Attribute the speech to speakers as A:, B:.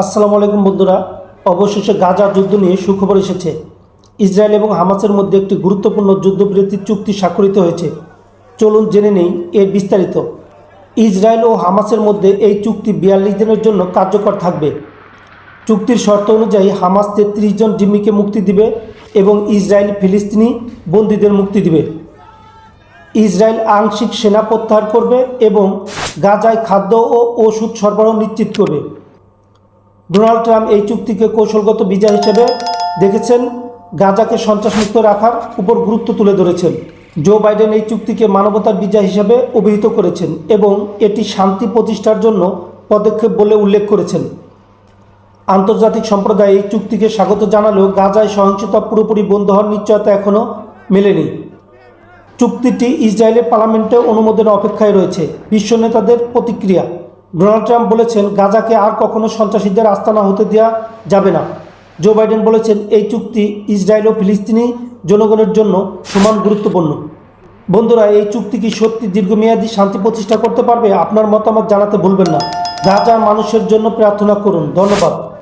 A: আসসালামু আলাইকুম বন্ধুরা। অবশেষে গাজা যুদ্ধ নিয়ে সুখবর এসেছে। ইসরায়েল এবং হামাসের মধ্যে একটি গুরুত্বপূর্ণ যুদ্ধবিরতির চুক্তি স্বাক্ষরিত হয়েছে। চলুন জেনে নেই এর বিস্তারিত। ইসরায়েল ও হামাসের মধ্যে এই চুক্তি বিয়াল্লিশ দিনের জন্য কার্যকর থাকবে। চুক্তির শর্ত অনুযায়ী হামাস তেত্রিশ জন জিম্মিকে মুক্তি দিবে এবং ইসরায়েল ফিলিস্তিনি বন্দীদের মুক্তি দিবে। ইসরায়েল আংশিক সেনা প্রত্যাহার করবে এবং গাজায় খাদ্য ও ওষুধ সরবরাহ নিশ্চিত করবে। ডোনাল্ড ট্রাম্প এই চুক্তিকে কৌশলগত বিজয় হিসেবে দেখেছেন। গাজাকে সন্ত্রাসমুক্ত রাখার উপর গুরুত্ব তুলে ধরেছেন। জো বাইডেন এই চুক্তিকে মানবতার বিজয় হিসেবে অভিহিত করেছেন এবং এটি শান্তি প্রতিষ্ঠার জন্য পদক্ষেপ বলে উল্লেখ করেছেন। আন্তর্জাতিক সম্প্রদায় এই চুক্তিকে স্বাগত জানালেও গাজায় সহিংসতা পুরোপুরি বন্ধ হওয়ার নিশ্চয়তা এখনও মেলেনি। চুক্তিটি ইসরায়েলের পার্লামেন্টে অনুমোদনের অপেক্ষায় রয়েছে। বিশ্ব নেতাদের প্রতিক্রিয়া। ডোনাল্ড ট্রাম্প বলেছেন, গাজাকে আর কখনো সন্ত্রাসীদের আস্তানা হতে দেওয়া যাবে না। জো বাইডেন বলেছেন, এই চুক্তি ইসরায়েল ও ফিলিস্তিনি জনগণের জন্য সমান গুরুত্বপূর্ণ। বন্ধুরা, এই চুক্তি কি সত্যি দীর্ঘমেয়াদী শান্তি প্রতিষ্ঠা করতে পারবে? আপনার মতামত জানাতে ভুলবেন না। গাজার মানুষের জন্য প্রার্থনা করুন। ধন্যবাদ।